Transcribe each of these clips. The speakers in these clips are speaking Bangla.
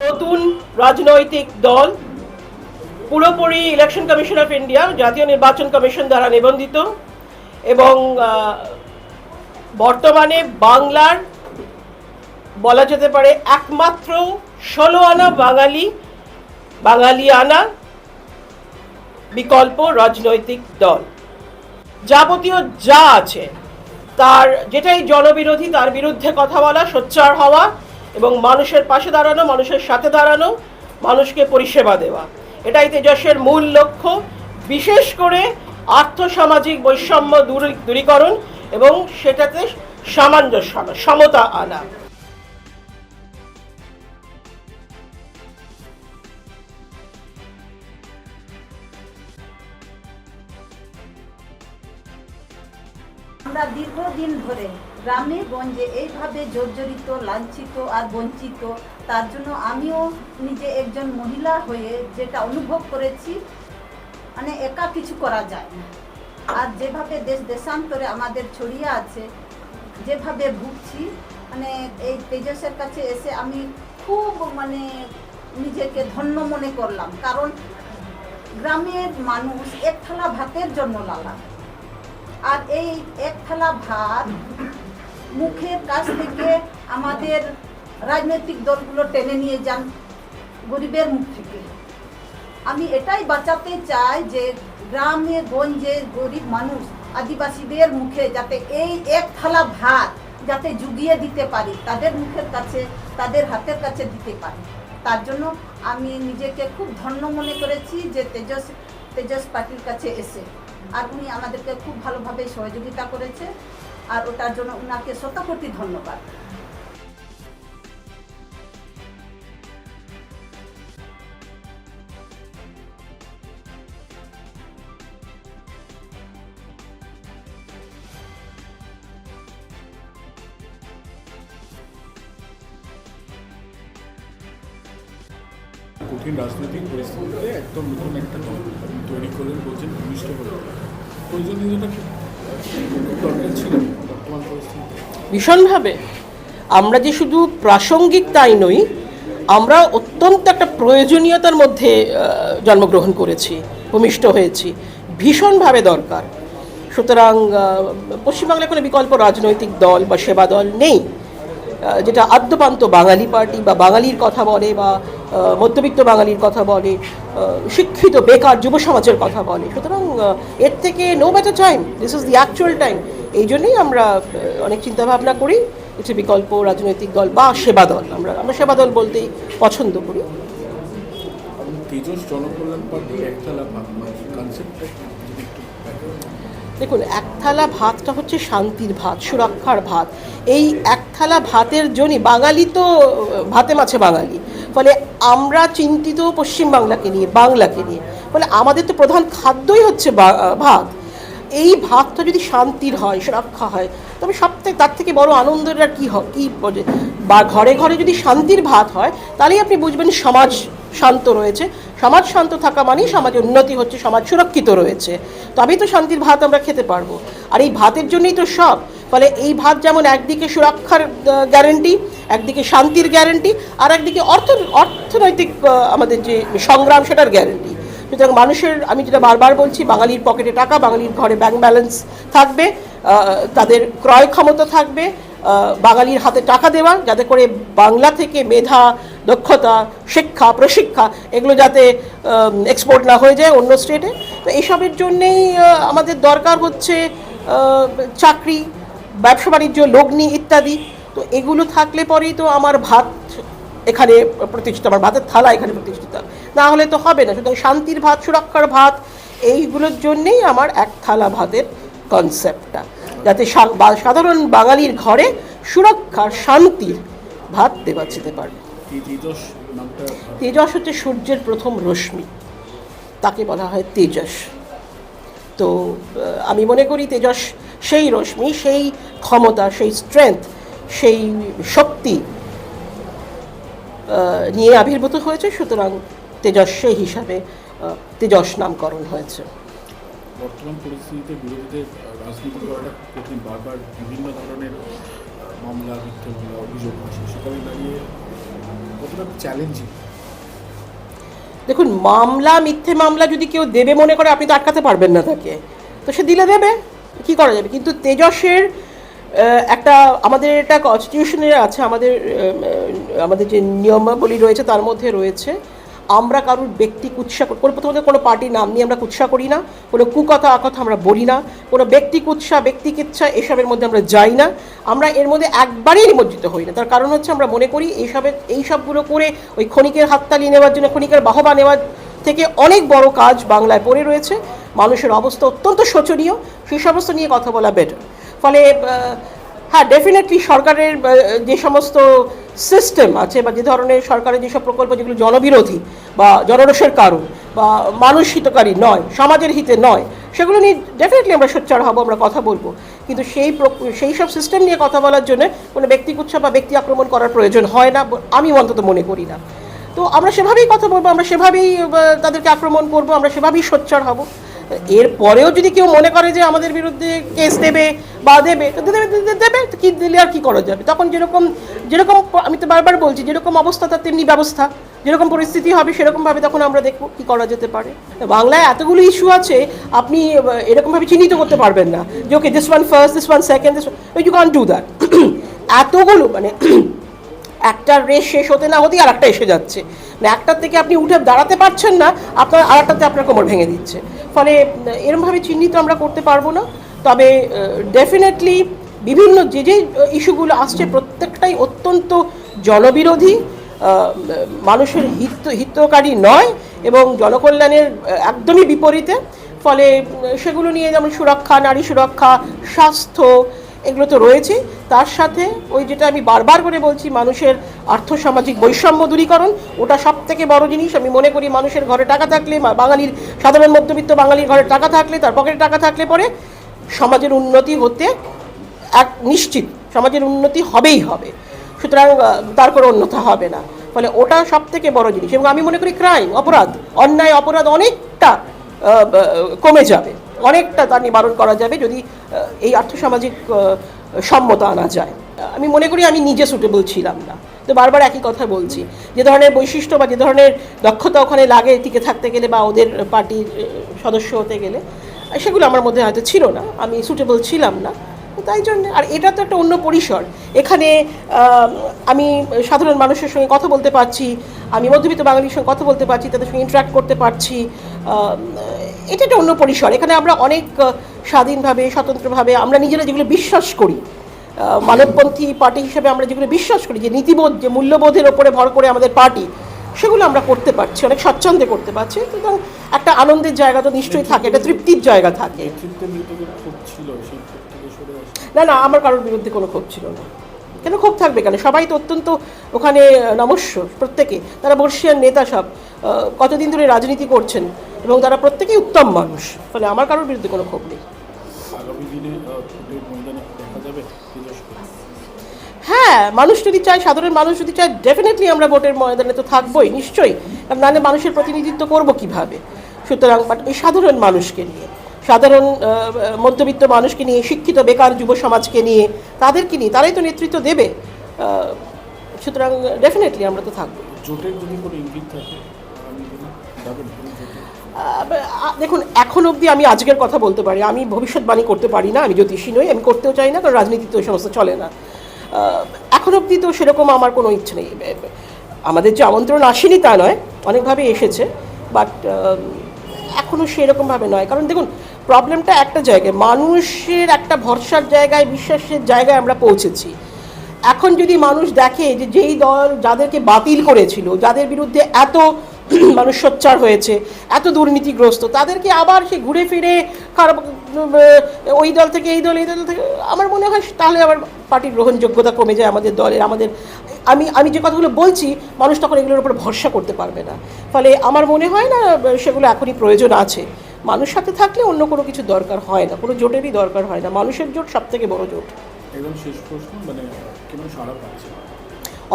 নতুন রাজনৈতিক দল, পুরোপুরি ইলেকশন কমিশন অফ ইন্ডিয়া জাতীয় নির্বাচন কমিশন দ্বারা নিবন্ধিত এবং বর্তমানে বাংলার বলা যেতে পারে একমাত্র ষোলো আনা বাঙালি বাঙালি আনা বিকল্প রাজনৈতিক দল। যাবতীয় যা আছে, তার, যেটাই জনবিরোধী, তার বিরুদ্ধে কথা বলা, সোচ্চার হওয়া এবং মানুষের পাশে দাঁড়ানো, মানুষের সাথে দাঁড়ানো, মানুষকে পরিষেবা দেওয়া। এটাই তেজসের মূল লক্ষ্য, বিশেষ করে আর্থসামাজিক বৈষম্য দূরীকরণ এবং সেটাতে সামঞ্জস্য সমতা আনা। আমরা দীর্ঘদিন ধরে গ্রামে গঞ্জে এইভাবে জর্জরিত, লাঞ্ছিত আর বঞ্চিত, তার জন্য আমিও নিজে একজন মহিলা হয়ে যেটা অনুভব করেছি মানে একা কিছু করা যায় না। আর যেভাবে দেশ দেশান্তরে আমাদের ছড়িয়ে আছে, যেভাবে ভুগছি মানে এই তেজসের কাছে এসে আমি খুব মানে নিজেকে ধন্য মনে করলাম। কারণ গ্রামের মানুষ এক থালা ভাতের জন্য লালা। আর এই এক থালা ভাত মুখের কাছ থেকে আমাদের রাজনৈতিক দলগুলো টেনে নিয়ে যান গরিবের মুখ থেকে। আমি এটাই বাঁচাতে চাই যে গ্রামে, গঞ্জে গরিব মানুষ, আদিবাসীদের মুখে যাতে এই এক থালা ভাত যাতে জুগিয়ে দিতে পারি, তাদের মুখের কাছে, তাদের হাতের কাছে দিতে পারি। তার জন্য আমি নিজেকে খুব ধন্য মনে করেছি যে তেজস তেজস পার্টির কাছে এসে। আর উনি আমাদেরকে খুব ভালোভাবে সহযোগিতা করেছে। আর ওটার জন্য উনাকে শতকোটি ধন্যবাদ। কঠিন রাজনৈতিক পরিস্থিতিতে একদম নতুন একটা দল তৈরি করলেন বলছেন ভূমিষ্ঠ করে প্রয়োজনীয়তা ভীষণভাবে। আমরা যে শুধু প্রাসঙ্গিক তাই নই, আমরা অত্যন্ত একটা প্রয়োজনীয়তার মধ্যে জন্মগ্রহণ করেছি, ভূমিষ্ঠ হয়েছি। ভীষণভাবে দরকার। সুতরাং পশ্চিমবাংলায় কোনো বিকল্প রাজনৈতিক দল বা সেবা দল নেই। যেটা আদ্যপান্ত বাঙালি পার্টি বা বাঙালির কথা বলে বা মধ্যবিত্ত বাঙালির কথা বলে শিক্ষিত বেকার যুব সমাজের কথা বলে। সুতরাং এর থেকে no better time this is the actual time এই জন্যই আমরা অনেক চিন্তাভাবনা করি। একটি বিকল্প রাজনৈতিক দল বা সেবা দল। আমরা আমরা সেবা দল বলতেই পছন্দ করি। তেজস জনকল্যাণ পার্টির একতলা কনসেপ্টটা দেখুন, এক থালা ভাতটা হচ্ছে শান্তির ভাত, সুরক্ষার ভাত। এই এক থালা ভাতের জন্যই বাঙালি তো, ভাতে মাছে বাঙালি। ফলে আমরা চিন্তিত পশ্চিমবাংলাকে নিয়ে, বাংলাকে নিয়ে। ফলে আমাদের তো প্রধান খাদ্যই হচ্ছে ভাত। এই ভাতটা যদি শান্তির হয়, সুরক্ষা হয়, তবে সব থেকে তার থেকে বড় আনন্দের আর কী হয় কী বা ঘরে ঘরে যদি শান্তির ভাত হয়, তাহলেই আপনি বুঝবেন সমাজ শান্ত রয়েছে। সমাজ শান্ত থাকা মানেই সমাজে উন্নতি হচ্ছে, সমাজ সুরক্ষিত রয়েছে। তবেই তো শান্তির ভাত আমরা খেতে পারব। আর এই ভাতের জন্যই তো সব। ফলে এই ভাত যেমন একদিকে সুরক্ষার গ্যারেন্টি একদিকে শান্তির গ্যারেন্টি আর একদিকে অর্থ, অর্থনৈতিক আমাদের যে সংগ্রাম সেটার গ্যারেন্টি সুতরাং মানুষের, আমি যেটা বারবার বলছি, বাঙালির পকেটে টাকা, বাঙালির ঘরে ব্যাংক ব্যালেন্স থাকবে তাদের ক্রয় ক্ষমতা থাকবে বাঙালির হাতে টাকা দেওয়া, যাতে করে বাংলা থেকে মেধা দক্ষতা, শিক্ষা, প্রশিক্ষা, এগুলো যাতে এক্সপোর্ট না হয়ে যায় অন্য স্টেটে তো এইসবের জন্যেই আমাদের দরকার হচ্ছে চাকরি, ব্যবসা বাণিজ্য, লগ্নি ইত্যাদি। তো এগুলো থাকলে পরেই তো আমার ভাত এখানে প্রতিষ্ঠিত, আমার ভাতের থালা এখানে প্রতিষ্ঠিত। না হলে তো হবে না। সুতরাং শান্তির ভাত, সুরক্ষার ভাত, এইগুলোর জন্যেই আমার এক থালা ভাতের কনসেপ্টটা যাতে সাধারণ বাঙালির ঘরে সুরক্ষার শান্তির ভাত দেওয়া যেতে পারে। তেজস হচ্ছে সূর্যের প্রথম রশ্মি। তাকে বলা হয় তেজস। তো আমি মনে করি তেজস সেই রশ্মি সেই ক্ষমতা সেই স্ট্রেংথ সেই শক্তি নিয়ে আবির্ভূত হয়েছে সুতরাং তেজস সেই হিসাবে তেজস নামকরণ হয়েছে। বর্তমান পরিস্থিতিতে বিরোধীদের রাজনীতি করাটা কঠিন বারবার বিভিন্ন ধরনের মামলা মিথ্যে মামলা অভিযোগ আসে। সেখানে দাঁড়িয়ে কতটা চ্যালেঞ্জিং দেখুন, মামলা, মিথ্যে মামলা যদি কেউ দেবে মনে করে, আপনি তো আটকাতে পারবেন না তাকে। তো সে দিলে দেবে, কি করা যাবে? কিন্তু তেজসের একটা আমাদের এটা কনস্টিটিউশনে আছে, আমাদের আমাদের যে নিয়মাবলী রয়েছে, তার মধ্যে রয়েছে আমরা কারোর ব্যক্তি কুৎসা করি- প্রথমত কোনো পার্টির নাম নিয়ে আমরা কুৎসা করি না। কোনো কুকথা, আকথা আমরা বলি না। কোনো ব্যক্তি কুৎসা, ব্যক্তি কিচ্ছা এসবের মধ্যে আমরা যাই না। আমরা এর মধ্যে একবারেই নিমজ্জিত হই না। তার কারণ হচ্ছে আমরা মনে করি এইসবের এইসবগুলো করে ওই ক্ষণিকের হাততালি নেওয়ার জন্য, ক্ষণিকের বাহবা নেওয়ার থেকে অনেক বড় কাজ বাংলায় পড়ে রয়েছে। মানুষের অবস্থা অত্যন্ত শোচনীয়। সেই সমস্ত নিয়ে কথা বলা বেটার ফলে হ্যাঁ ডেফিনেটলি সরকারের যে সমস্ত সিস্টেম আছে বা যে ধরনের সরকারের যেসব প্রকল্প যেগুলো জনবিরোধী বা জনরোষের কারণ বা মানুষ হিতকারী নয়, সমাজের হিতে নয়, সেগুলো নিয়ে ডেফিনেটলি আমরা সোচ্চার হব, আমরা কথা বলব। কিন্তু সেই সেই সব সিস্টেম নিয়ে কথা বলার জন্য কোনো ব্যক্তি কুৎসা বা ব্যক্তি আক্রমণ করার প্রয়োজন হয় না, আমি অন্তত মনে করি না। তো আমরা সেভাবেই কথা বলব, আমরা সেভাবেই তাদেরকে আক্রমণ করব, আমরা সেভাবেই সোচ্চার হব। এর পরেও যদি কেউ মনে করে যে আমাদের বিরুদ্ধে কেস দেবে বা দেবে, তো দেবে দেবে তো কি দিলে আর কি করা যাবে? তখন যেরকম যেরকম আমি তো বারবার বলছি, যেরকম অবস্থা, তার তেমনি ব্যবস্থা। যেরকম পরিস্থিতি হবে, সেরকমভাবে তখন আমরা দেখব কি করা যেতে পারে। বাংলায় এতগুলো ইস্যু আছে, আপনি এরকমভাবে চিহ্নিত করতে পারবেন না। যে okay this one first this one second this you can do that এতগুলো মানে একটা রেস শেষ হতে না হতেই আর একটা এসে যাচ্ছে। মানে একটার থেকে আপনি উঠে দাঁড়াতে পারছেন না, আপনার আর একটাতে আপনার কোমর ভেঙে দিচ্ছে। ফলে এরমভাবে চিহ্নিত আমরা করতে পারব না। তবে ডেফিনেটলি বিভিন্ন যে যে ইস্যুগুলো আসছে প্রত্যেকটাই অত্যন্ত জনবিরোধী মানুষের হিত, হিতকারী নয় এবং জনকল্যাণের একদমই বিপরীতে। ফলে সেগুলো নিয়ে যেমন সুরক্ষা, নারী সুরক্ষা, স্বাস্থ্য, এগুলো তো রয়েছে। তার সাথে ওই যেটা আমি বারবার করে বলছি, মানুষের আর্থসামাজিক বৈষম্য দূরীকরণ, ওটা সব থেকে বড় জিনিস। আমি মনে করি মানুষের ঘরে টাকা থাকলে বাঙালির, সাধারণ মধ্যবিত্ত বাঙালির ঘরে টাকা থাকলে, তার পকেটে টাকা থাকলে পরে সমাজের উন্নতি হতে এক নিশ্চিত, সমাজের উন্নতি হবেই হবে। সুতরাং তার কোনো অন্যথা হবে না। ফলে ওটা সব থেকে বড় জিনিস এবং আমি মনে করি ক্রাইম অপরাধ, অন্যায়, অপরাধ অনেকটা কমে যাবে। অনেকটা তা নিবারণ করা যাবে যদি এই আর্থসামাজিক সম্মত আনা যায়। আমি মনে করি আমি নিজে সুটেবল ছিলাম না। তো বারবার একই কথা বলছি। যে ধরনের বৈশিষ্ট্য বা যে ধরনের দক্ষতা ওখানে লাগে টিকে থাকতে গেলে বা ওদের পার্টির সদস্য হতে গেলে সেগুলো আমার মধ্যে হয়তো ছিল না, আমি সুটেবল ছিলাম না। তাই জন্য, আর এটা তো একটা অন্য পরিসর। এখানে আমি সাধারণ মানুষের সঙ্গে কথা বলতে পারছি, আমি মধ্যবিত্ত বাঙালির সঙ্গে কথা বলতে পারছি, তাদের সঙ্গে ইন্টারাক্ট করতে পারছি এটা একটা অন্য পরিসর। এখানে আমরা অনেক স্বাধীনভাবে, স্বতন্ত্রভাবে আমরা নিজেরা যেগুলো বিশ্বাস করি মানবপন্থী পার্টি হিসেবে আমরা যেগুলো বিশ্বাস করি, যে নীতিবোধ, যে মূল্যবোধের ওপরে ভর করে আমাদের পার্টি, সেগুলো আমরা করতে পারছি, অনেক স্বচ্ছন্দে করতে পারছি। সুতরাং একটা আনন্দের জায়গা তো নিশ্চয়ই থাকে একটা তৃপ্তির জায়গা থাকে। না না আমার কারোর বিরুদ্ধে কোনো ক্ষোভ ছিল না। কেন ক্ষোভ থাকবে কেন? সবাই তো অত্যন্ত ওখানে নমস্য প্রত্যেকে। তারা বর্ষিয়ান নেতা সব কতদিন ধরে রাজনীতি করছেন এবং তারা প্রত্যেকেই উত্তম মানুষ। ফলে আমার কারোর বিরুদ্ধে কোনো ক্ষোভ নেই। হ্যাঁ মানুষ যদি চায় সাধারণ মানুষ যদি চায় ডেফিনেটলি আমরা ভোটের ময়দানে তো থাকবোই নিশ্চয়ই। কারণ নাহলে মানুষের প্রতিনিধিত্ব করব কীভাবে? সুতরাং বাট এই সাধারণ মানুষকে নিয়ে সাধারণ মধ্যবিত্ত মানুষকে নিয়ে শিক্ষিত বেকার যুব সমাজকে নিয়ে তাদেরকে নিয়ে তারাই তো নেতৃত্ব দেবে। সুতরাং ডেফিনেটলি আমরা তো থাকব। দেখুন এখন অবধি আমি আজকের কথা বলতে পারি আমি ভবিষ্যৎবাণী করতে পারি না আমি জ্যোতিষী নই আমি করতেও চাই না কারণ রাজনীতিতে ওই সমস্ত চলে না। এখন অবধি তো সেরকম আমার কোনো ইচ্ছে নেই। আমাদের যে আমন্ত্রণ আসেনি তা নয় অনেকভাবে এসেছে বাট এখনও সেরকমভাবে নয়। কারণ দেখুন, প্রবলেমটা একটা জায়গায়, মানুষের একটা ভরসার জায়গায়, বিশ্বাসের জায়গায় আমরা পৌঁছেছি। এখন যদি মানুষ দেখে যে যেই দল যাদেরকে বাতিল করেছিল, যাদের বিরুদ্ধে এত মানুষ সোচ্চার হয়েছে, এত দুর্নীতিগ্রস্ত, তাদেরকে আবার সে ঘুরে ফিরে খারাপ ওই দল থেকে, এই দল এই দল থেকে, আমার মনে হয় তাহলে আবার পার্টির গ্রহণযোগ্যতা কমে যায় আমাদের দলের, আমাদের আমি আমি যে কথাগুলো বলছি মানুষ তখন এগুলোর উপর ভরসা করতে পারবে না। ফলে আমার মনে হয় না সেগুলো এখনই প্রয়োজন আছে। মানুষ সাথে থাকলে অন্য কোনো কিছু দরকার হয় না কোনো জোটেরই দরকার হয় না। মানুষের জোট সব থেকে বড় জোট। একদম শেষ প্রশ্ন মানে কেমন সারা পাচ্ছে?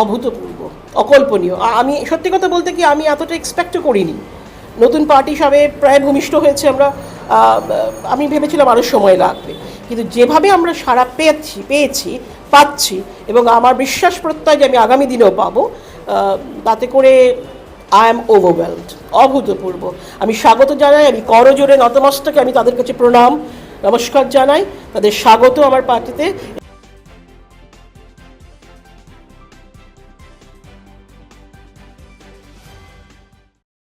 অভূতপূর্ব অকল্পনীয়। আমি সত্যি কথা বলতে কি আমি এতটা এক্সপেক্টও করিনি। নতুন পার্টি সবে প্রায় ভূমিষ্ঠ হয়েছে আমরা। আমি ভেবেছিলাম আরও সময় লাগবে। কিন্তু যেভাবে আমরা সারা পেয়েছি পেয়েছি পাচ্ছি এবং আমার বিশ্বাস প্রত্যয় যে আমি আগামী দিনেও পাবো তাতে করে আই এম ওভারওয়েলড অভূতপূর্ব। আমি স্বাগত জানাই, আমি করজোরে নতমস্তকে আমি তাদের কাছে প্রণাম, নমস্কার জানাই, তাদের স্বাগত আমার পার্টিতে।